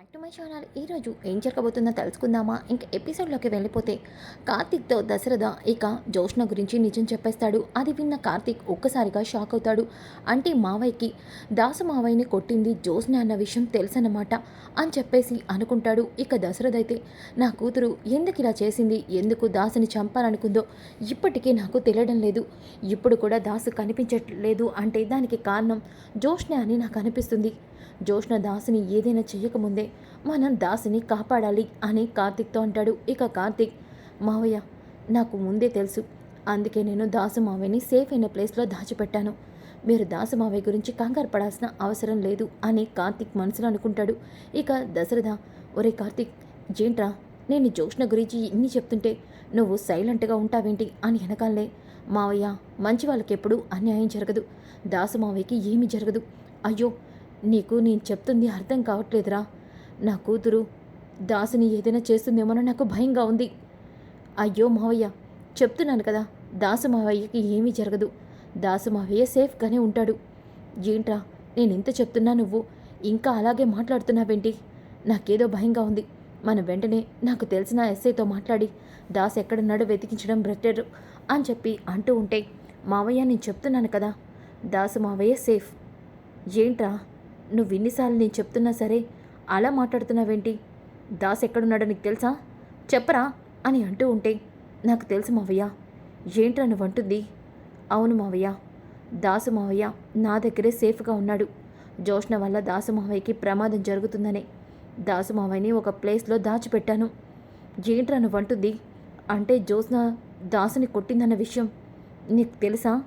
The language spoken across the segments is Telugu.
బ్యాక్ టు మై ఛానల్ ఈరోజు ఏం జరగబోతుందో తెలుసుకుందామా? ఇంక ఎపిసోడ్లోకి వెళ్ళిపోతే కార్తీక్తో దశరథ ఇక జోష్ణ గురించి నిజం చెప్పేస్తాడు. అది విన్న కార్తిక్ ఒక్కసారిగా షాక్ అవుతాడు. అంటే మావయ్యకి దాసు మావయ్యని కొట్టింది జోష్ణ అన్న విషయం తెలుసన్నమాట అని చెప్పేసి అనుకుంటాడు. ఇక దశరథ అయితే నా కూతురు ఎందుకు ఇలా చేసింది? ఎందుకు దాసుని చంపాలనుకుందో ఇప్పటికీ నాకు తెలియడం లేదు. ఇప్పుడు కూడా దాసు కనిపించట్లేదు అంటే దానికి కారణం జోష్ణ అని నాకు అనిపిస్తుంది. జోష్ణ దాసుని ఏదైనా చేయకముందే మనం దాసుని కాపాడాలి అని కార్తిక్తో అంటాడు. ఇక కార్తిక్ మావయ్య నాకు ముందే తెలుసు. అందుకే నేను దాసు మావయ్యని సేఫ్ అయిన ప్లేస్లో దాచిపెట్టాను. మీరు దాసు మావయ్య గురించి కంగారు పడాల్సిన అవసరం లేదు అని కార్తిక్ మనసులో అనుకుంటాడు. ఇక దశరథ ఒరే కార్తిక్ జేంట్రా నేను జోష్ణ గురించి ఇన్ని చెప్తుంటే నువ్వు సైలెంట్గా ఉంటావేంటి? అని వెనకాలే మావయ్య మంచి వాళ్ళకి ఎప్పుడూ అన్యాయం జరగదు. దాసు మావయ్యకి ఏమీ జరగదు. అయ్యో నీకు నేను చెప్తుంది అర్థం కావట్లేదురా. నా కూతురు దాసుని ఏదైనా చేస్తుందేమోనో నాకు భయంగా ఉంది. అయ్యో మావయ్య చెప్తున్నాను కదా దాసు మావయ్యకి ఏమీ జరగదు. దాసు మావయ్య సేఫ్గానే ఉంటాడు. ఏంట్రా నేను ఇంత చెప్తున్నా నువ్వు? ఇంకా అలాగే మాట్లాడుతున్నావేంటి? నాకేదో భయంగా ఉంది. మనం వెంటనే నాకు తెలిసిన ఎస్ఐతో మాట్లాడి దాస్ ఎక్కడున్నాడో వెతికించడం బెటర్ అని చెప్పి అంటూ ఉంటే మావయ్య నేను చెప్తున్నాను కదా దాసు మావయ్య సేఫ్. ఏంట్రా? నువ్వు ఇన్నిసార్లు నేను చెప్తున్నా సరే అలా మాట్లాడుతున్నావేంటి? దాస్ ఎక్కడున్నాడో నీకు తెలుసా? చెప్పరా అని అంటూ ఉంటే నాకు తెలుసు మావయ్య ఏంట్రా నువ్వు అంటుంది అవును మావయ్య దాసు మావయ్య నా దగ్గరే సేఫ్గా ఉన్నాడు. జోష్ణ వల్ల దాసు మావయ్యకి ప్రమాదం జరుగుతుందనే. దాసు మావయ్యని ఒక ప్లేస్లో దాచిపెట్టాను. ఏంట్రా నువ్వు అంటుంది అంటే జోష్ణ దాసుని కొట్టిందన్న విషయం నీకు తెలుసా?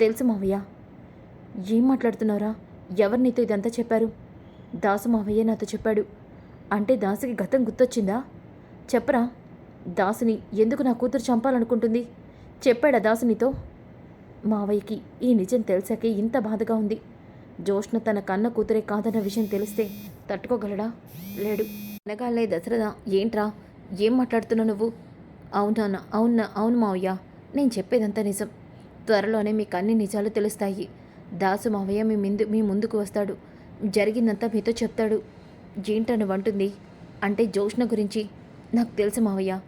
తెలుసు మావయ్య. ఏం మాట్లాడుతున్నారా ఎవరు నీతో ఇదంతా చెప్పారు? దాసు మావయ్య నాతో చెప్పాడు. అంటే దాసుకి గతం గుర్తొచ్చిందా? చెప్పరా? దాసుని ఎందుకు నా కూతురు చంపాలనుకుంటుంది? చెప్పాడా దాసునితో మావయ్యకి ఈ నిజం తెలిసాకే ఇంత బాధగా ఉంది. జోష్ణ తన కన్న కూతురే కాదన్న విషయం తెలిస్తే తట్టుకోగలడా? లేడు. అనగాలే దశరథ ఏంట్రా? ఏం మాట్లాడుతున్నావు నువ్వు? అవునా అవునా అవును మావయ్య. నేను చెప్పేదంతా నిజం. త్వరలోనే మీకు అన్ని నిజాలు తెలుస్తాయి. దాసు మావయ్య మీ ముందు మీ ముందుకు వస్తాడు. జరిగిందంతా మీతో చెప్తాడు. ఏంటని వంటుంది. అంటే జోష్ణ గురించి? నాకు తెలుసు మావయ్య.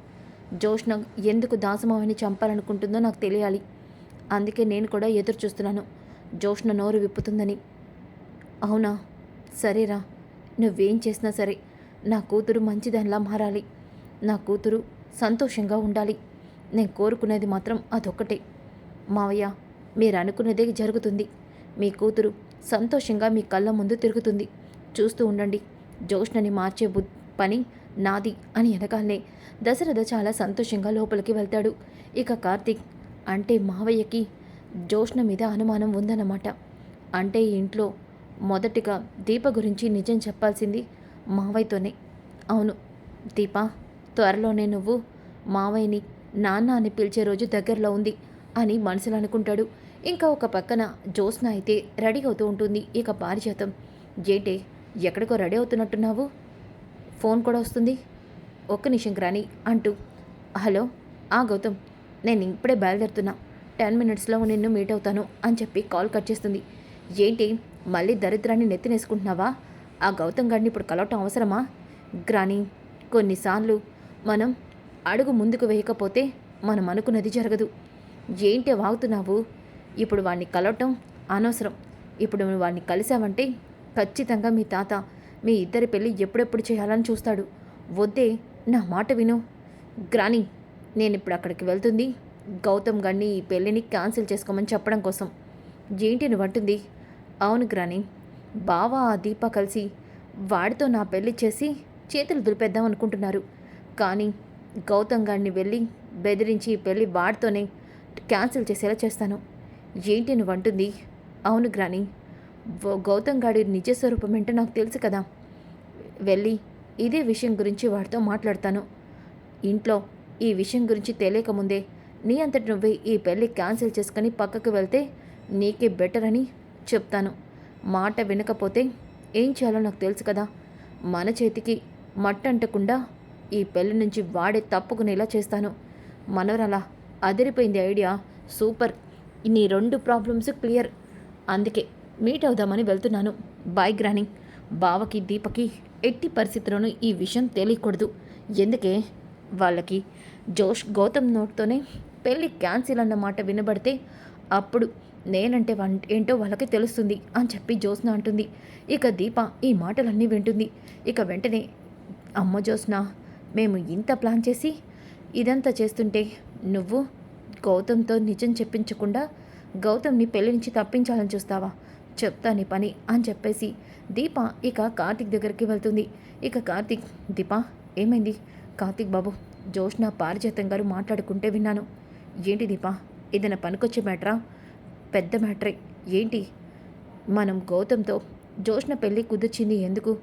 జోష్ణ ఎందుకు దాసుమావయ్యని చంపాలనుకుంటుందో నాకు తెలియాలి. అందుకే నేను కూడా ఎదురు చూస్తున్నాను. జోష్ణ నోరు విప్పుతుందని. అవునా? సరేరా. నువ్వేం చేసినా సరే నా కూతురు మంచిదానిలా మారాలి. నా కూతురు సంతోషంగా ఉండాలి. నేను కోరుకునేది మాత్రం అదొక్కటే. మావయ్య మీరు అనుకున్నదే జరుగుతుంది. మీ కూతురు సంతోషంగా మీ కళ్ళ ముందు తిరుగుతుంది. చూస్తూ ఉండండి. జోష్ణని మార్చే బు పని నాది అని వెనకాలనే దశరథ చాలా సంతోషంగా లోపలికి వెళ్తాడు. ఇక కార్తీక్ అంటే మావయ్యకి జ్యోష్ణ మీద అనుమానం ఉందన్నమాట. అంటే ఈ ఇంట్లో మొదటిగా దీప గురించి నిజం చెప్పాల్సింది మావయ్యతోనే. అవును దీప త్వరలోనే నువ్వు మావయ్యని నాన్న అని పిలిచే రోజు దగ్గరలో ఉంది అని మనసులో అనుకుంటాడు. ఇంకా ఒక పక్కన జ్యోత్స్న అయితే రెడీ అవుతూ ఉంటుంది ఇక పారిజాతం. ఏంటే ఎక్కడికో రెడీ అవుతున్నట్టున్నావు? ఫోన్ కూడా వస్తుంది. ఒక్క నిమిషం రాని అంటూ. హలో ఆ గౌతమ్ నేను ఇప్పుడే బయలుదేరుతున్నా. టెన్ మినిట్స్లో నిన్ను మీట్ అవుతాను అని చెప్పి కాల్ కట్ చేస్తుంది. ఏంటి మళ్ళీ దరిద్రాన్ని నెత్తినేసుకుంటున్నావా? ఆ గౌతమ్ గారిని ఇప్పుడు కలవటం అవసరమా? గ్రాని కొన్నిసార్లు మనం అడుగు ముందుకు వేయకపోతే మనం అనుకున్నది జరగదు. ఏంటి వాగుతున్నావు? ఇప్పుడు వాడిని కలవటం అనవసరం. ఇప్పుడు నువ్వు వాడిని కలిసావంటే ఖచ్చితంగా మీ తాత మీ ఇద్దరి పెళ్ళి ఎప్పుడెప్పుడు చేయాలని చూస్తాడు. వద్దే నా మాట విను. గ్రాని నేను ఇప్పుడు అక్కడికి వెళ్తుంది. గౌతమ్ గారిని ఈ పెళ్ళిని క్యాన్సిల్ చేసుకోమని చెప్పడం కోసం. ఏంటి నువ్వు అంటుంది. అవును గ్రాని బావ ఆ దీప కలిసి వాడితో నా పెళ్ళి చేసి చేతులు దులిపేద్దాం అనుకుంటున్నారు. కానీ గౌతమ్ గారిని వెళ్ళి బెదిరించి ఈ పెళ్ళి వాడితోనే క్యాన్సిల్ చేసేలా చేస్తాను. ఏంటి నువ్వు అంటుంది? అవును గ్రాని. గౌతమ్ గాడి నిజ స్వరూపం ఏంటో నాకు తెలుసు కదా. వెళ్ళి ఇదే విషయం గురించి వాడితో మాట్లాడతాను. ఇంట్లో ఈ విషయం గురించి తెలియకముందే నీ అంతటి నువ్వే ఈ పెళ్ళి క్యాన్సిల్ చేసుకుని పక్కకు వెళ్తే నీకే బెటర్ అని చెప్తాను. మాట వినకపోతే ఏం చేయాలో నాకు తెలుసు కదా. మన చేతికి మట్టంటకుండా ఈ పెళ్ళి నుంచి వాడే తప్పుకునేలా చేస్తాను. మనవరలా అదిరిపోయింది ఐడియా. సూపర్. నీ రెండు ప్రాబ్లమ్స్ క్లియర్. అందుకే మీట్ అవుదామని వెళ్తున్నాను. బాయ్ గ్రాని. బావకి దీపకి ఎట్టి పరిస్థితుల్లోనూ ఈ విషయం తెలియకూడదు. ఎందుకే? వాళ్ళకి జోష్ గౌతమ్ నోట్తోనే పెళ్ళి క్యాన్సిల్ అన్న మాట వినబడితే అప్పుడు నేనంటే వన్ ఏంటో వాళ్ళకి తెలుస్తుంది అని చెప్పి జ్యోత్స్న అంటుంది. ఇక దీప ఈ మాటలన్నీ వింటుంది. ఇక వెంటనే అమ్మ జ్యోత్స్న మేము ఇంత ప్లాన్ చేసి ఇదంతా చేస్తుంటే నువ్వు గౌతమ్తో నిజం చెప్పించకుండా గౌతమ్ని పెళ్ళి నుంచి తప్పించాలని చూస్తావా? చెప్తా నీ పని అని చెప్పేసి దీప ఇక కార్తిక్ దగ్గరికి వెళ్తుంది. ఇక కార్తిక్ దీప ఏమైంది? కార్తిక్ బాబు జోష్న పారిజాతం గారు మాట్లాడుకుంటే విన్నాను. ఏంటి దీప? ఏదైనా పనికొచ్చే మ్యాటరా? పెద్ద మ్యాటరే. ఏంటి? మనం గౌతమ్తో జోష్న పెళ్ళి కుదిర్చింది ఎందుకు?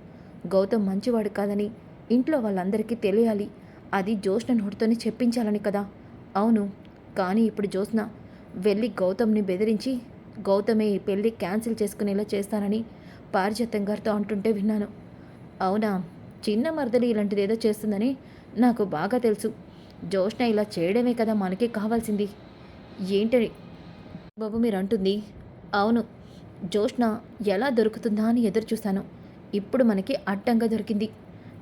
గౌతమ్ మంచివాడు కాదని ఇంట్లో వాళ్ళందరికీ తెలియాలి. అది జోష్న నోటితోనే చెప్పించాలని కదా. అవును కానీ ఇప్పుడు జోష్న వెళ్ళి గౌతమ్ని బెదిరించి గౌతమే ఈ పెళ్ళి క్యాన్సిల్ చేసుకునేలా చేస్తానని పారిజాతం గారితో అంటుంటే విన్నాను. అవునా? చిన్న మరదలు ఇలాంటిది ఏదో చేస్తుందని నాకు బాగా తెలుసు. జ్యోష్ణ ఇలా చేయడమే కదా మనకి కావాల్సింది. ఏంటి బాబు మీరు అంటుంది. అవును జ్యోష్ణ ఎలా దొరుకుతుందా అని ఎదురు చూశాను. ఇప్పుడు మనకి అడ్డంగా దొరికింది.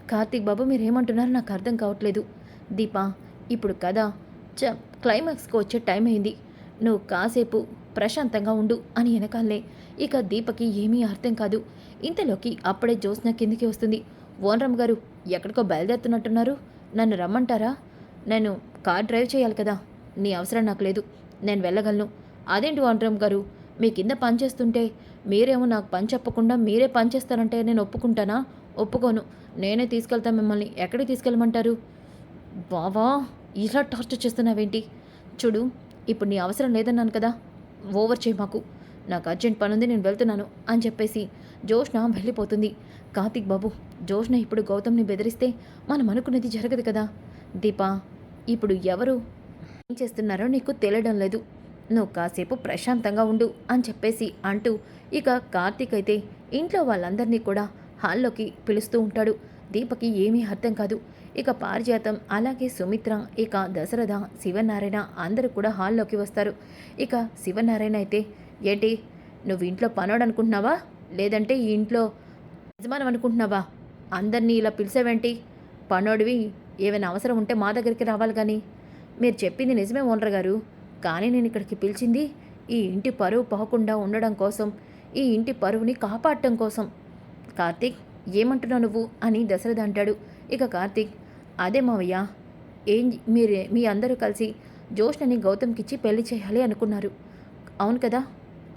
కార్తీక్ బాబు మీరేమంటున్నారో నాకు అర్థం కావట్లేదు. దీపా ఇప్పుడు కదా చ క్లైమాక్స్కి వచ్చే టైం అయింది. నువ్వు కాసేపు ప్రశాంతంగా ఉండు అని వెనకాలే. ఇక దీపకి ఏమీ అర్థం కాదు. ఇంతలోకి అప్పుడే జ్యోత్స్న కిందికి వస్తుంది. ఓనరమ్మ గారు ఎక్కడికో బయలుదేరుతున్నట్టున్నారు. నన్ను రమ్మంటారా? నేను కార్ డ్రైవ్ చేయాలి కదా. నీ అవసరం నాకు లేదు. నేను వెళ్ళగలను. అదేంటి ఓనరమ్మ గారు? మీ కింద పని చేస్తుంటే మీరేమో నాకు పని చెప్పకుండా మీరే పనిచేస్తారంటే నేను ఒప్పుకుంటానా? ఒప్పుకోను. నేనే తీసుకెళ్తా మిమ్మల్ని. ఎక్కడికి తీసుకెళ్ళమంటారు? బావా! ఇలా టార్చర్ చేస్తున్నావేంటి? చూడు ఇప్పుడు నీ అవసరం లేదన్నాను కదా. ఓవర్ చేయి మాకు. నాకు అర్జెంట్ పనుంది నేను వెళ్తున్నాను అని చెప్పేసి జోష్న వెళ్ళిపోతుంది. కార్తిక్ బాబు జోష్న ఇప్పుడు గౌతమ్ని బెదిరిస్తే మనం అనుకున్నది జరగదు కదా. దీపా ఇప్పుడు ఎవరు? ఏం చేస్తున్నారో నీకు తెలియడం లేదు. నువ్వు కాసేపు ప్రశాంతంగా ఉండు అని చెప్పేసి అంటూ ఇక కార్తీక్ అయితే ఇంట్లో వాళ్ళందరినీ కూడా హాల్లోకి పిలుస్తూ ఉంటాడు. దీపకి ఏమీ అర్థం కాదు. ఇక పారిజాతం అలాగే సుమిత్ర ఇక దశరథ శివనారాయణ అందరూ కూడా హాల్లోకి వస్తారు. ఇక శివనారాయణ అయితే ఏంటి నువ్వు ఇంట్లో పనోడు అనుకుంటున్నావా లేదంటే ఈ ఇంట్లో యజమానం అనుకుంటున్నావా? అందరినీ ఇలా పిలిచావేంటి? పనోడివి ఏమైనా అవసరం ఉంటే మా దగ్గరికి రావాలి కానీ మీరు చెప్పింది నిజమే ఓనర్ గారు. కానీ నేను ఇక్కడికి పిలిచింది ఈ ఇంటి పరువు పోకుండా ఉండడం కోసం ఈ ఇంటి పరువుని కాపాడటం కోసం. కార్తీక్ ఏమంటున్నావు నువ్వు? అని దశరథ అంటాడు. ఇక కార్తీక్ అదే మావయ్య ఏం మీరే మీ అందరూ కలిసి జోష్నని గౌతమ్కిచ్చి పెళ్ళి చేయాలి అనుకున్నారు. అవును కదా?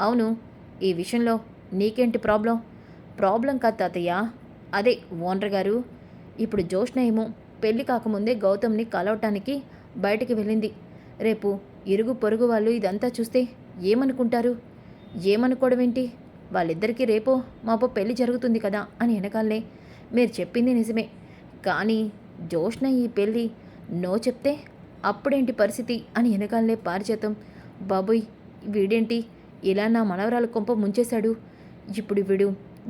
అవును. ఈ విషయంలో నీకేంటి ప్రాబ్లం? ప్రాబ్లం కాదు తాతయ్య. అదే ఓనర్ గారు. ఇప్పుడు జోష్న ఏమో పెళ్ళి కాకముందే గౌతమ్ని కలవటానికి బయటికి వెళ్ళింది. రేపు ఇరుగు పొరుగు వాళ్ళు ఇదంతా చూస్తే ఏమనుకుంటారు? ఏమనుకోవడం ఏంటి? వాళ్ళిద్దరికీ రేపో మాపో పెళ్ళి జరుగుతుంది కదా అని వెనకాలనే మీరు చెప్పింది నిజమే. కానీ జోష్న ఈ పెళ్ళి నో చెప్తే అప్పుడేంటి పరిస్థితి అని వెనకాలనే పారిచేతం బాబోయ్ వీడేంటి? ఇలా నా మనవరాలు కొంప ముంచేశాడు. ఇప్పుడు వీడు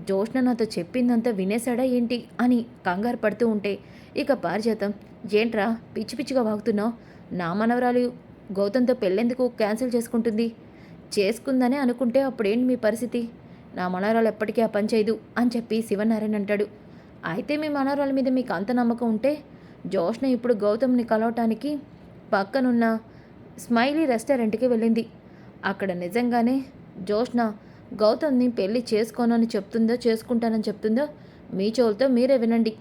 జోష్న నాతో చెప్పిందంతా వినేశాడా ఏంటి అని కంగారు పడుతూ ఉంటే ఇక పారిజాతం. ఏంట్రా పిచ్చి పిచ్చిగా వాగుతున్నావు? నా మనవరాలు గౌతంతో పెళ్ళెందుకు క్యాన్సిల్ చేసుకుంటుంది? చేసుకుందనే అనుకుంటే అప్పుడేంటి మీ పరిస్థితి? నా మనవరాలు ఎప్పటికీ ఆ పని చేయదు అని చెప్పి శివనారాయణ అంటాడు. అయితే మీ మనవరాల మీద మీకు అంత నమ్మకం ఉంటే జోష్న ఇప్పుడు గౌతమ్ని కలవటానికి పక్కనున్న స్మైలీ రెస్టారెంట్కి వెళ్ళింది. అక్కడ నిజంగానే జోష్న గౌతమ్ని పెళ్ళి చేసుకోనని చెప్తుందో చేసుకుంటానని చెప్తుందో మీ చెవులతో మీరే వినండి.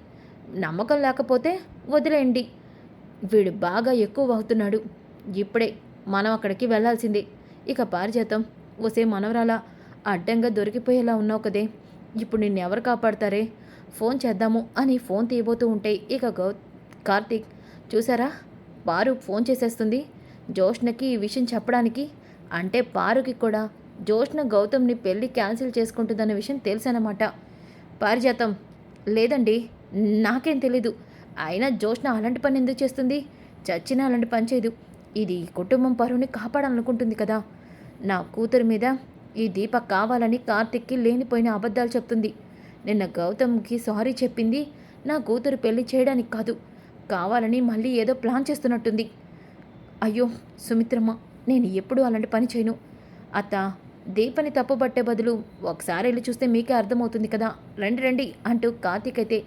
నమ్మకం లేకపోతే వదిలేయండి. వీడు బాగా ఎక్కువ అవుతున్నాడు. ఇప్పుడే మనం అక్కడికి వెళ్ళాల్సిందే. ఇక పారిజాతం. వసే మనవరాలా అడ్డంగా దొరికిపోయేలా ఉన్నావు కదే. ఇప్పుడు నిన్ను ఎవరు కాపాడతారే? ఫోన్ చేద్దాము అని ఫోన్ తీయబోతూ ఉంటే ఇక గౌ కార్తీక్ చూసారా పారు ఫోన్ చేసేస్తుంది. జోష్నకి ఈ విషయం చెప్పడానికి. అంటే పారుకి కూడా. జోష్న గౌతమ్ని పెళ్ళి క్యాన్సిల్ చేసుకుంటుందన్న విషయం తెలుసన్నమాట. పారిజాతం. లేదండి నాకేం తెలీదు. అయినా జోష్న అలాంటి పని ఎందుకు చేస్తుంది? చచ్చినా అలాంటి పని చేయదు. ఇది కుటుంబం పరువుని కాపాడాలనుకుంటుంది కదా. నా కూతురు మీద ఈ దీప కావాలని కార్తిక్కి లేనిపోయిన అబద్ధాలు చెప్తుంది. నిన్న గౌతమ్కి సారీ చెప్పింది. నా కూతురు పెళ్ళి చేయడానికి కాదు. కావాలని మళ్ళీ ఏదో ప్లాన్ చేస్తున్నట్టుంది. అయ్యో సుమిత్రమ్మ నేను ఎప్పుడూ అలాంటి పని చేయను. అత్త దీపని తప్పుపట్టే బదులు ఒకసారి వెళ్ళి చూస్తే మీకే అర్థమవుతుంది కదా. రండి రండి అంటూ కార్తీక్ అయితే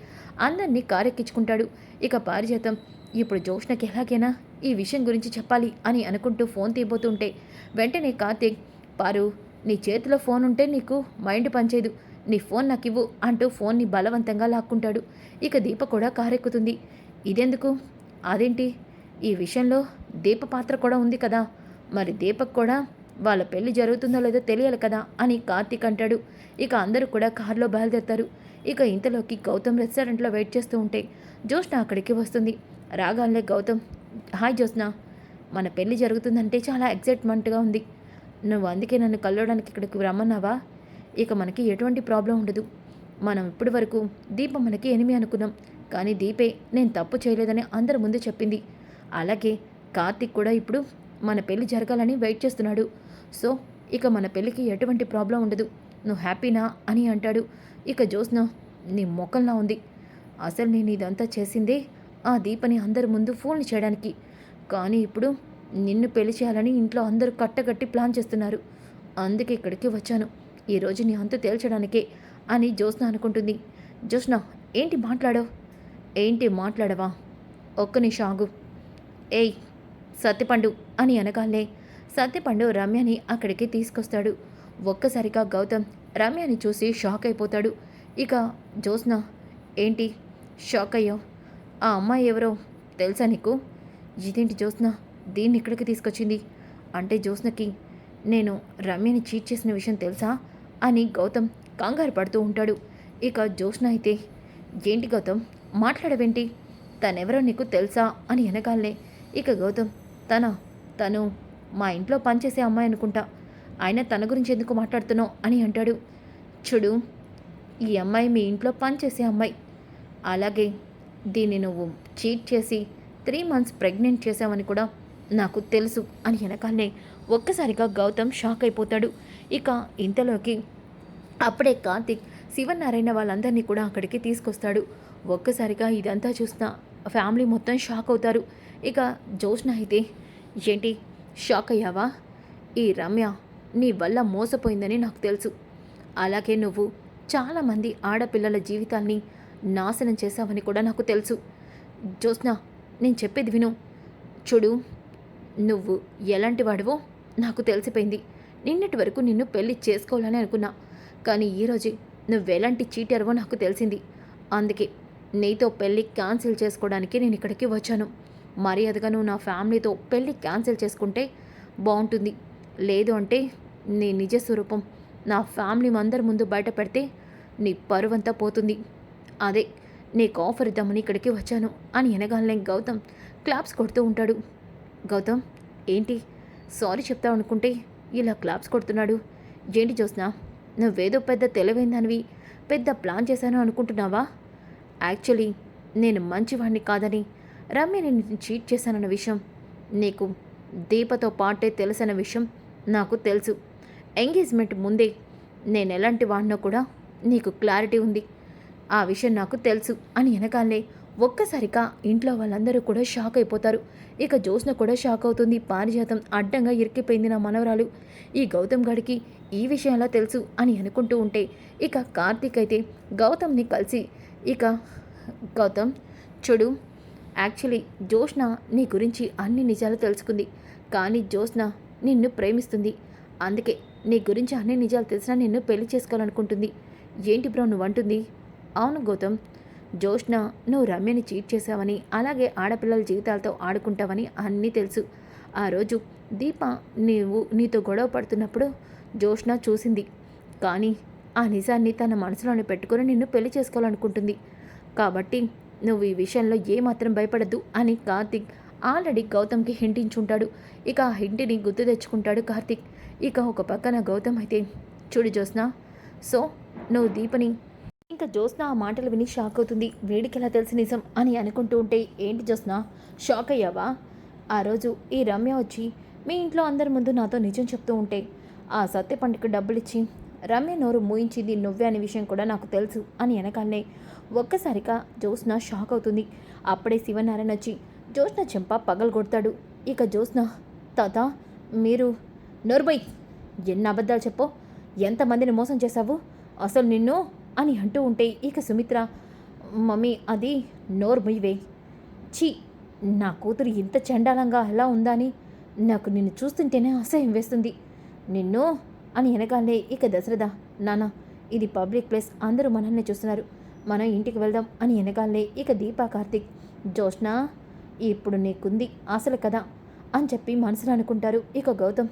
అందరినీ కారెక్కించుకుంటాడు. ఇక పారిజాతం ఇప్పుడు జోష్నకి ఎలాగైనా ఈ విషయం గురించి చెప్పాలి అని అనుకుంటూ ఫోన్ తీయబోతుంటే వెంటనే కార్తీక్ పారు నీ చేతిలో ఫోన్ ఉంటే నీకు మైండ్ పనిచేయదు. నీ ఫోన్ నాకు ఇవ్వు అంటూ ఫోన్ని బలవంతంగా లాక్కుంటాడు. ఇక దీప కూడా కారెక్కుతుంది. ఇదెందుకు? అదేంటి? ఈ విషయంలో దీప పాత్ర కూడా ఉంది కదా. మరి దీపక్ కూడా వాళ్ళ పెళ్ళి జరుగుతుందో లేదో తెలియాలి కదా అని కార్తీక్ అంటాడు. ఇక అందరూ కూడా కారులో బయలుదేరుతారు. ఇక ఇంతలోకి గౌతమ్ రెస్టారెంట్లో వెయిట్ చేస్తూ ఉంటే జ్యోష్ణ అక్కడికి వస్తుంది. రాగానే గౌతమ్ హాయ్ జ్యోత్స్న మన పెళ్ళి జరుగుతుందంటే చాలా ఎక్సైట్మెంట్గా ఉంది. నువ్వు అందుకే నన్ను కలవడానికి ఇక్కడికి రమ్మన్నావా? ఇక మనకి ఎటువంటి ప్రాబ్లం ఉండదు. మనం ఇప్పటి వరకు దీపం మనకి ఎనిమి అనుకున్నాం. కానీ దీపే నేను తప్పు చేయలేదని అందరి ముందు చెప్పింది. అలాగే కార్తిక్ కూడా ఇప్పుడు మన పెళ్ళి జరగాలని వెయిట్ చేస్తున్నాడు. సో ఇక మన పెళ్ళికి ఎటువంటి ప్రాబ్లం ఉండదు. నువ్వు హ్యాపీనా అని అంటాడు. ఇక జ్యోత్స్న నీ మొక్కల్లా ఉంది. అసలు నేను ఇదంతా చేసిందే ఆ దీపని అందరి ముందు ఫోన్లు చేయడానికి. కానీ ఇప్పుడు నిన్ను పెళ్ళి చేయాలని ఇంట్లో అందరూ కట్టగట్టి ప్లాన్ చేస్తున్నారు. అందుకే ఇక్కడికి వచ్చాను. ఈరోజు నీ అంతు తేల్చడానికే అని జ్యోత్స్న అనుకుంటుంది. జ్యోత్స్న ఏంటి మాట్లాడవు? ఏంటి మాట్లాడవా? ఒక్క నిమిషం ఆగు. ఏయ్ సత్యపండు అని అనగాలే సత్యపండు రమ్యని అక్కడికి తీసుకొస్తాడు. ఒక్కసారిగా గౌతమ్ రమ్యని చూసి షాక్ అయిపోతాడు. ఇక జ్యోత్స్న ఏంటి? షాక్ అయ్యావు? ఆ అమ్మాయి ఎవరో తెలుసా నీకు? ఇదేంటి జ్యోత్స్న? దీన్ని ఇక్కడికి తీసుకొచ్చింది? అంటే జ్యోత్స్నకి నేను రమ్యని చీట్ చేసిన విషయం తెలుసా? అని గౌతమ్ కంగారు పడుతూ ఉంటాడు. ఇక జ్యోత్స్న అయితే ఏంటి గౌతమ్? మాట్లాడవేంటి? తనెవరో నీకు తెలుసా? అని అనగాలనే. ఇక గౌతమ్ తన తను మా ఇంట్లో పనిచేసే అమ్మాయి అనుకుంటా. ఆయన తన గురించి ఎందుకు మాట్లాడుతున్నావు? అని అంటాడు. చూడు ఈ అమ్మాయి మీ ఇంట్లో పనిచేసే అమ్మాయి. అలాగే దీన్ని నువ్వు చీట్ చేసి త్రీ మంత్స్ ప్రెగ్నెంట్ చేసావని కూడా నాకు తెలుసు అని వెనకాలనే ఒక్కసారిగా గౌతమ్ షాక్ అయిపోతాడు. ఇక ఇంతలోకి అప్పుడే కార్తిక్ శివనారాయణ వాళ్ళందరినీ కూడా అక్కడికి తీసుకొస్తాడు. ఒక్కసారిగా ఇదంతా చూసిన ఫ్యామిలీ మొత్తం షాక్ అవుతారు. ఇక జోష్న అయితే ఏంటి షాక్ అయ్యావా? ఈ రమ్య నీ వల్ల మోసపోయిందని నాకు తెలుసు. అలాగే నువ్వు చాలామంది ఆడపిల్లల జీవితాల్ని నాశనం చేశావని కూడా నాకు తెలుసు. జ్యోత్స్న నేను చెప్పేది విను. చూడు నువ్వు ఎలాంటి వాడివో నాకు తెలిసిపోయింది. నిన్నటి వరకు నిన్ను పెళ్ళి చేసుకోవాలని అనుకున్నా. కానీ ఈరోజు నువ్వెలాంటి చీటర్వో నాకు తెలిసింది. అందుకే నీతో పెళ్ళి క్యాన్సిల్ చేసుకోవడానికి నేను ఇక్కడికి వచ్చాను. మర్యాదగా నువ్వు నా ఫ్యామిలీతో పెళ్ళి క్యాన్సిల్ చేసుకుంటే బాగుంటుంది. లేదు అంటే నీ నిజ స్వరూపం నా ఫ్యామిలీ అందరి ముందు బయట పెడితే నీ పరువంతా పోతుంది. అదే నీకు ఆఫర్ ఇద్దామని ఇక్కడికి వచ్చాను అని ఎనగానే గౌతమ్ క్లాప్స్ కొడుతూ ఉంటాడు. గౌతమ్ ఏంటి? సారీ చెప్తావు అనుకుంటే ఇలా క్లాప్స్ కొడుతున్నాడు. ఏంటి చూసినా నువ్వేదో పెద్ద తెలివైందనివి పెద్ద ప్లాన్ చేశాను అనుకుంటున్నావా? యాక్చువల్లీ నేను మంచివాడిని కాదని రమ్య నేను చీట్ చేశానన్న విషయం నీకు దీపతో పాటే తెలుసన్న విషయం నాకు తెలుసు. ఎంగేజ్మెంట్ ముందే నేను ఎలాంటి వాడినో కూడా నీకు క్లారిటీ ఉంది. ఆ విషయం నాకు తెలుసు అని వెనకాలే ఒక్కసారిగా ఇంట్లో వాళ్ళందరూ కూడా షాక్ అయిపోతారు. ఇక జ్యోత్స్న కూడా షాక్ అవుతుంది. పారిజాతం అడ్డంగా ఇరికిపోయింది నా మనవరాలు. ఈ గౌతమ్ గడికి ఈ విషయం ఎలా తెలుసు అని అనుకుంటూ ఉంటే ఇక కార్తీక్ అయితే గౌతమ్ని కలిసి ఇక గౌతమ్ చూడు యాక్చువల్లీ జ్యోత్స్న నీ గురించి అన్ని నిజాలు తెలుసుకుంది. కానీ జ్యోత్స్న నిన్ను ప్రేమిస్తుంది. అందుకే నీ గురించి అన్ని నిజాలు తెలిసినా నిన్ను పెళ్ళి చేసుకోవాలనుకుంటుంది. ఏంటి బ్రో నువ్వు అంటుంది అవును గౌతమ్ జోష్న నువ్వు రమ్యని చీట్ చేశావని అలాగే ఆడపిల్లల జీవితాలతో ఆడుకుంటావని అన్నీ తెలుసు. ఆ రోజు దీప నీవు నీతో గొడవ పడుతున్నప్పుడు జోష్న చూసింది. కానీ ఆ నిజాన్ని తన మనసులోనే పెట్టుకొని నిన్ను పెళ్ళి చేసుకోవాలనుకుంటుంది. కాబట్టి నువ్వు ఈ విషయంలో ఏమాత్రం భయపడద్దు అని కార్తిక్ ఆల్రెడీ గౌతమ్కి హింటించుంటాడు. ఇక ఆ హింటిని గుర్తు తెచ్చుకుంటాడు కార్తిక్. ఇక ఒక పక్కన గౌతమ్ అయితే చూడు జోస్నా సో నువ్వు దీపని ఇంకా జ్యోత్స్న ఆ మాటలు విని షాక్ అవుతుంది. వీడికి ఎలా తెలిసి నిజం అని అనుకుంటూ ఉంటే ఏంటి జ్యోత్స్న? షాక్ అయ్యావా? ఆ రోజు ఈ రమ్య వచ్చి మీ ఇంట్లో అందరి ముందు నాతో నిజం చెప్తూ ఉంటే ఆ సత్యపండుకి డబ్బులు ఇచ్చి రమ్య నోరు మూయించింది నువ్వే అనే విషయం కూడా నాకు తెలుసు అని వెనకాలనే ఒక్కసారిగా జ్యోత్స్న షాక్ అవుతుంది. అప్పుడే శివనారాయణ వచ్చి జ్యోత్స్న చెంప పగలగొడతాడు ఇక జ్యోత్స్న తాత మీరు నోర్బై ఎన్ని అబద్ధాలు చెప్పు? ఎంతమందిని మోసం చేశావు? అసలు నిన్ను అని అంటూ ఉంటే ఇక సుమిత్ర మమ్మీ అది నోరు మొయ్యవే ఛీ నా కూతురు ఇంత చండాలంగా అలా ఉందని నాకు నిన్ను చూస్తుంటేనే అసహ్యం వేస్తుంది. నిన్ను అని వెనకాలే ఇక దశరథ నాన్న ఇది పబ్లిక్ ప్లేస్. అందరూ మనల్ని చూస్తున్నారు. మనం ఇంటికి వెళ్దాం అని వెనకాలే ఇక దీపా కార్తిక్ జోష్నా ఇప్పుడు నీకుంది అసలు కదా అని చెప్పి మనసులో అనుకుంటారు ఇక గౌతమ్.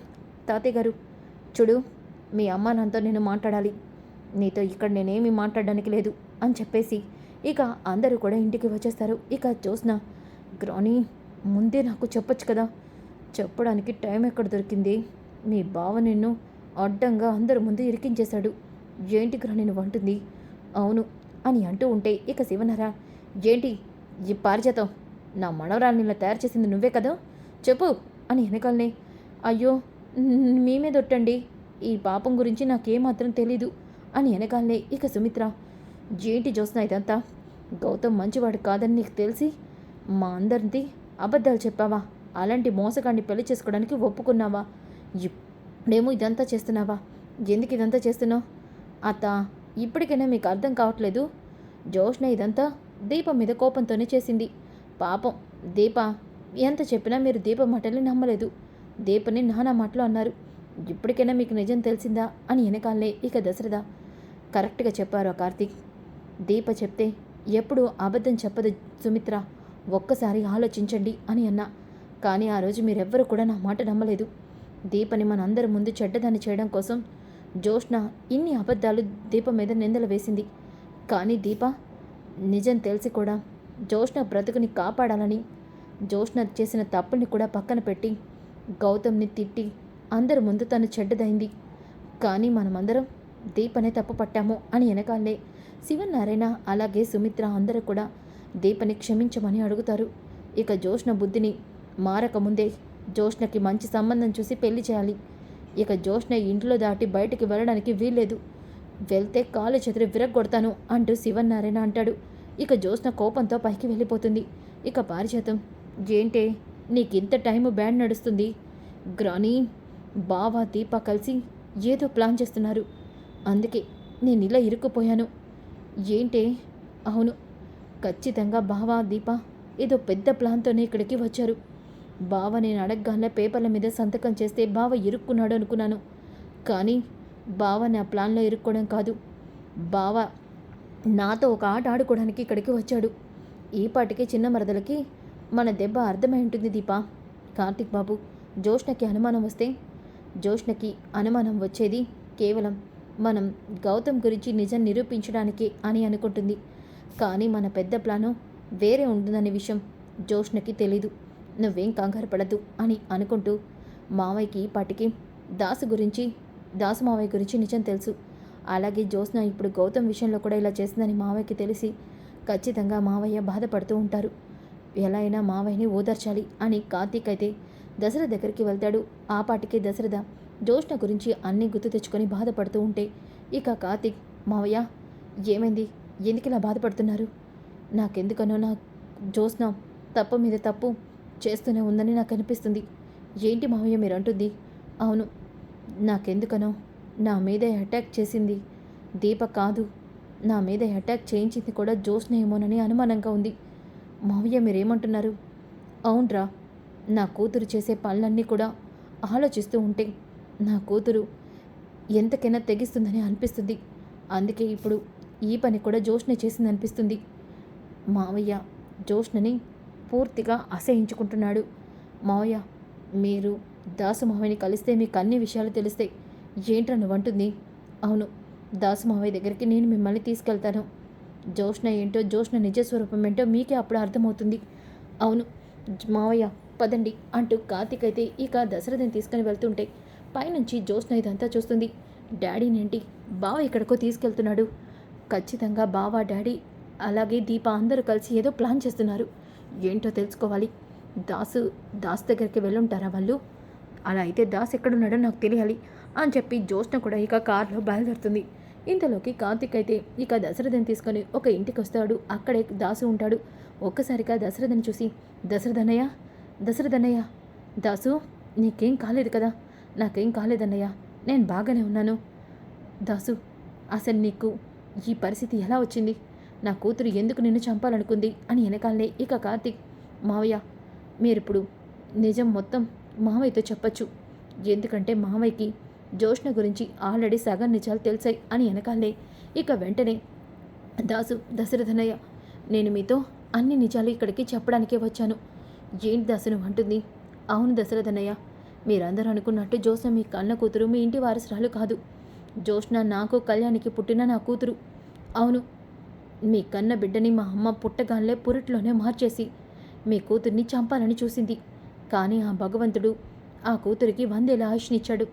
తాతయ్య గారు చూడు మీ అమ్మ నాన్నతో నేను మాట్లాడాలి. నీతో ఇక్కడ నేనేమి మాట్లాడడానికి లేదు అని చెప్పేసి ఇక అందరూ కూడా ఇంటికి వచ్చేస్తారు. ఇక చూసిన గ్రాని ముందే నాకు చెప్పొచ్చు కదా చెప్పడానికి టైం ఎక్కడ దొరికింది? మీ బావ నిన్ను అడ్డంగా అందరి ముందు ఇరికించేశాడు. ఏంటి గ్రాని నువ్వు అంటుంది. అవును అని అంటూ ఉంటే ఇక శివనరా ఏంటి ఈ పారిజాతం నా మనవరాల్ని ఇలా తయారు చేసింది నువ్వే కదా? చెప్పు అని వెనకాలనే అయ్యో మీ మీద ఒట్టండి. ఈ పాపం గురించి నాకేమాత్రం తెలీదు. అని అనగానే ఇక సుమిత్ర ఏంటి చూస్తున్నా ఇదంతా? గౌతమ్ మంచివాడు కాదని నీకు తెలిసి మా అందరిది అబద్ధాలు చెప్పావా? అలాంటి మోసగాన్ని పెళ్ళి చేసుకోవడానికి ఒప్పుకున్నావా? ఇప్పుడేమో ఇదంతా చేస్తున్నావా? ఎందుకు ఇదంతా చేస్తున్నావు? అత్త ఇప్పటికైనా మీకు అర్థం కావట్లేదు. జోష్న ఇదంతా దీపం మీద కోపంతోనే చేసింది. పాపం దీప ఎంత చెప్పినా మీరు దీప మాటల్ని నమ్మలేదు. దీపని నానా మాటలు అన్నారు. ఇప్పటికైనా మీకు నిజం తెలిసిందా? అని వెనకాలే ఇక దశరథ కరెక్ట్గా చెప్పారు ఆ కార్తీక్. దీప చెప్తే ఎప్పుడు అబద్ధం చెప్పదు సుమిత్ర. ఒక్కసారి ఆలోచించండి అని అన్నా. కానీ ఆ రోజు మీరెవ్వరూ కూడా నా మాట నమ్మలేదు. దీపని మనందరి ముందు చెడ్డదాన్ని చేయడం కోసం జోష్న ఇన్ని అబద్ధాలు దీప మీద నిందలు వేసింది. కానీ దీప నిజం తెలిసి కూడా జోష్న బ్రతుకుని కాపాడాలని జోష్న చేసిన తప్పుల్ని కూడా పక్కన పెట్టి గౌతమ్ని తిట్టి అందరి ముందు తను చెడ్డదైంది. కానీ మనమందరం దీపనే తప్పు పట్టాము అని వెనకాలే శివనారాయణ అలాగే సుమిత్ర అందరూ కూడా దీపని క్షమించమని అడుగుతారు. ఇక జోష్ణ బుద్ధిని మారకముందే జోష్ణకి మంచి సంబంధం చూసి పెళ్ళి చేయాలి. ఇక జోష్ణ ఇంట్లో దాటి బయటికి వెళ్ళడానికి వీల్లేదు. వెళ్తే కాలు చెదిరి విరగొడతాను అంటూ శివనారాయణ అంటాడు. ఇక జోష్ణ కోపంతో పైకి వెళ్ళిపోతుంది. ఇక పారిజాతం ఏంటే నీకింత టైము బ్యాండ్ నడుస్తుంది. గ్రానీ బావా దీప కలిసి ఏదో ప్లాన్ చేస్తున్నారు. అందుకే నేను ఇలా ఇరుక్కుపోయాను. ఏంటే? అవును. ఖచ్చితంగా బావా దీప ఏదో పెద్ద ప్లాన్తోనే ఇక్కడికి వచ్చారు. బావ నేను అడగగానే పేపర్ల మీద సంతకం చేస్తే బావ ఇరుక్కున్నాడు అనుకున్నాను. కానీ బావ నా ప్లాన్లో ఇరుక్కోవడం కాదు. బావ నాతో ఒక ఆట ఆడుకోవడానికి ఇక్కడికి వచ్చాడు. ఈ పాటికి చిన్న మరదలకి మన దెబ్బ అర్థమై ఉంటుంది దీపా. కార్తిక్ బాబు జోష్ణకి అనుమానం వస్తే జోష్ణకి అనుమానం వచ్చేది కేవలం మనం గౌతమ్ గురించి నిజం నిరూపించడానికి అని అనుకుంటుంది. కానీ మన పెద్ద ప్లాను వేరే ఉంటుందనే విషయం జోష్ణకి తెలీదు. నువ్వేం కంగారు పడద్దు అని అనుకుంటూ మావయ్యకి పాటికి దాసు గురించి దాసు మావయ్య గురించి నిజం తెలుసు. అలాగే జ్యోత్స్న ఇప్పుడు గౌతమ్ విషయంలో కూడా ఇలా చేసిందని మావయ్యకి తెలిసి ఖచ్చితంగా మావయ్య బాధపడుతూ ఉంటారు. ఎలా అయినా మావయ్యని ఓదార్చాలి అని కార్తీక్ అయితే దశరథ దగ్గరికి వెళ్తాడు. ఆ పాటికి దశరథ జోష్ణ గురించి అన్నీ గుర్తు తెచ్చుకొని బాధపడుతూ ఉంటే ఇక కార్తిక్ మావయ్య ఏమైంది? ఎందుకు ఇలా బాధపడుతున్నారు? నాకెందుకనో నా జ్యోత్స్న తప్పు మీద తప్పు చేస్తూనే ఉందని నాకు అనిపిస్తుంది. ఏంటి మావయ్య మీరు అంటుంది అవును నాకెందుకనో నా మీద అటాక్ చేసింది. దీప కాదు నా మీద అటాక్ చేయించింది కూడా జోస్నేమోనని అనుమానంగా ఉంది. మావయ్య మీరేమంటున్నారు? అవునరా నా కూతురు చేసే పనులన్నీ కూడా ఆలోచిస్తూ ఉంటే నా కూతురు ఎంతకైనా తెగిస్తుందని అనిపిస్తుంది. అందుకే ఇప్పుడు ఈ పని కూడా జోష్నే చేసింది అనిపిస్తుంది. మావయ్య జోష్నని పూర్తిగా అసహించుకుంటున్నాడు. మావయ్య మీరు దాసు మావయ్యని కలిస్తే మీకు అన్ని విషయాలు తెలిస్తే ఏంట్రా నువ్వంటుంది అవును దాసు మావయ్య దగ్గరికి నేను మిమ్మల్ని తీసుకెళ్తాను. జోష్న ఏంటో జోష్న నిజ స్వరూపం ఏంటో మీకే అప్పుడు అర్థమవుతుంది. అవును మావయ్య పదండి అంటూ కార్తీక్ అయితే ఇక దశరథని తీసుకుని వెళ్తుంటే పైనుంచి జోష్న ఇదంతా చూస్తుంది. డాడీనేంటి బావ ఎక్కడికో తీసుకెళ్తున్నాడు. ఖచ్చితంగా బావ డాడీ అలాగే దీప అందరూ కలిసి ఏదో ప్లాన్ చేస్తున్నారు. ఏంటో తెలుసుకోవాలి. దాసు దాస్ దగ్గరికి వెళ్ళుంటారా వాళ్ళు? అలా అయితే దాస్ ఎక్కడున్నాడో నాకు తెలియాలి అని చెప్పి జ్యోత్స్న కూడా ఇక కారులో బయలుదేరుతుంది. ఇంతలోకి కార్తిక్ అయితే ఇక దశరథని తీసుకొని ఒక ఇంటికి వస్తాడు. అక్కడే దాసు ఉంటాడు. ఒక్కసారిగా దశరథని చూసి దశరథనయ్య దశరథనయ్య దాసు నీకేం కాలేదు కదా? నాకేం కాలేదన్నయ్య. నేను బాగానే ఉన్నాను. దాసు అసలు నీకు ఈ పరిస్థితి ఎలా వచ్చింది? నా కూతురు ఎందుకు నిన్ను చంపాలనుకుంది? అని వెనకాలనే ఇక కార్తీక్ మావయ్య మీరిప్పుడు నిజం మొత్తం మావయ్యతో చెప్పచ్చు. ఎందుకంటే మావయ్యకి జోష్ణ గురించి ఆల్రెడీ సగం నిజాలు తెలిసాయి అని వెనకాలనే ఇక వెంటనే దాసు దశరథనయ్య నేను మీతో అన్ని నిజాలు ఇక్కడికి చెప్పడానికే వచ్చాను. ఏంటి దశను అంటుంది? అవును దశరథనయ్య మీరందరూ అనుకున్నట్టు జోష్న మీ కన్న కూతురు మీ ఇంటి వారసురాలు కాదు. జోష్న నాకు కళ్యాణికి పుట్టిన నా కూతురు. అవును మీ కన్న బిడ్డని మా అమ్మ పుట్టగానే పురిట్లోనే మార్చేసి మీ కూతుర్ని చంపాలని చూసింది. కానీ ఆ భగవంతుడు ఆ కూతురికి వందేలా ఆయుష్నిచ్చాడు.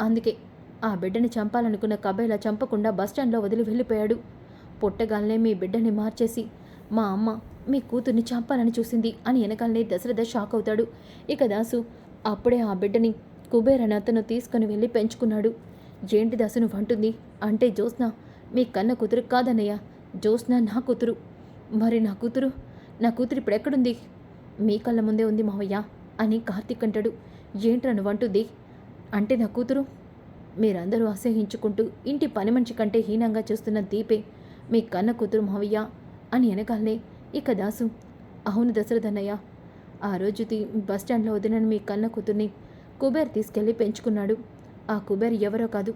అందుకే ఆ బిడ్డని చంపాలనుకున్న కబేలా చంపకుండా బస్టాండ్లో వదిలి వెళ్ళిపోయాడు. పుట్టగానే మీ బిడ్డని మార్చేసి మా అమ్మ మీ కూతుర్ని చంపాలని చూసింది అని వెనకాలనే దశరథ షాక్ అవుతాడు. ఇక దాసు అప్పుడే ఆ బిడ్డని కుబేర్ అని అతను తీసుకుని వెళ్ళి పెంచుకున్నాడు. ఏంటి దశను వంటుంది? అంటే జ్యోత్స్న మీ కన్న కూతురు కాదన్నయ్య. జ్యోత్స్న నా కూతురు. మరి నా కూతురు? నా కూతురు ఇప్పుడు ఎక్కడుంది? మీ కళ్ళ ముందే ఉంది మావయ్య అని కార్తీక్ అంటాడు. ఏంట్రా నువ్వు అంటే నా కూతురు? మీరందరూ అసహించుకుంటూ ఇంటి పని మనిషి కంటే హీనంగా చూస్తున్న దీపే మీ కన్న కూతురు మావయ్య అని వెనకాలనే ఇక దాసు. అవును దశరథన్నయ్య ఆ రోజు బస్ బస్టాండ్లో వదిలిన మీ కన్న కూతుర్ని కుబేర్ తీసుకెళ్ళి పెంచుకున్నాడు. ఆ కుబేర్ ఎవరో కాదు.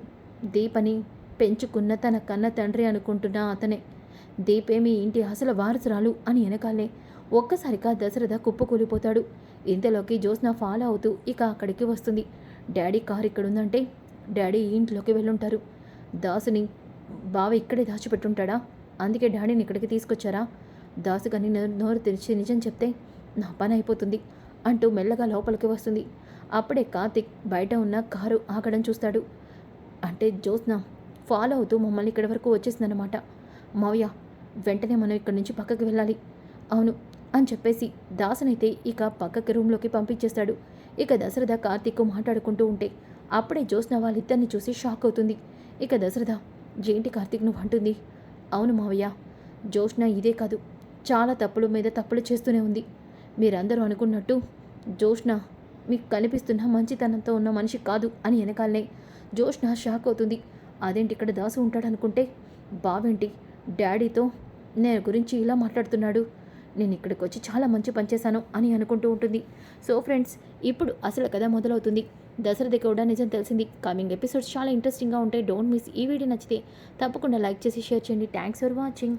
దీపని పెంచుకున్న తన కన్న తండ్రి అనుకుంటున్న అతనే. దీపే మీ ఇంటి అసలు వారసురాలు అని వెనకాలే. ఒక్కసారిగా దశరథ కుప్పకూలిపోతాడు. ఇంతలోకి జ్యోత్స్న ఫాలో అవుతూ ఇక అక్కడికి వస్తుంది. డాడీ కారు ఇక్కడ ఉందంటే డాడీ ఇంట్లోకి వెళ్ళుంటారు. దాసుని బావ ఇక్కడే దాచిపెట్టుంటాడా? అందుకే డాడీని ఇక్కడికి తీసుకొచ్చారా? దాసు కానీ నోరు తెరిచి నిజం చెప్తే నా పని అయిపోతుంది అంటూ మెల్లగా లోపలికి వస్తుంది. అప్పుడే కార్తిక్ బయట ఉన్న కారు ఆగడం చూస్తాడు. అంటే జ్యోత్స్న ఫాలో అవుతూ మమ్మల్ని ఇక్కడి వరకు వచ్చేసిందనమాట మావయ్య వెంటనే మనం ఇక్కడి నుంచి పక్కకి వెళ్ళాలి. అవును అని చెప్పేసి దాసనైతే ఇక పక్కకి రూమ్లోకి పంపించేస్తాడు. ఇక దశరథ కార్తీక్ మాట్లాడుకుంటూ ఉంటే అప్పుడే జ్యోత్స్న వాళ్ళిద్దరిని చూసి షాక్ అవుతుంది. ఇక దశరథ ఏంటి కార్తీక్ నువ్వు అంటుంది? అవును మావయ్య జ్యోత్స్న ఇదే కాదు చాలా తప్పుల మీద తప్పులు చేస్తూనే ఉంది. మీరందరూ అనుకున్నట్టు జ్యోత్స్న మీకు కనిపిస్తున్న మంచితనంతో ఉన్న మనిషి కాదు అని వెనకాలనే జ్యోత్స్న షాక్ అవుతుంది. అదేంటి ఇక్కడ దాసు ఉంటాడనుకుంటే? బావేంటి? డాడీతో నేను గురించి ఇలా మాట్లాడుతున్నాడు. నేను ఇక్కడికి వచ్చి చాలా మంచి పని చేశాను అని అనుకుంటూ ఉంటుంది. సో ఫ్రెండ్స్ ఇప్పుడు అసలు కథ మొదలవుతుంది. దసరది కూడా నిజం తెలిసింది. కమింగ్ ఎపిసోడ్స్ చాలా ఇంట్రెస్టింగ్గా ఉంటాయి. డోంట్ మిస్ ఈ వీడియో నచ్చితే తప్పకుండా లైక్ చేసి షేర్ చేయండి. Thanks for watching.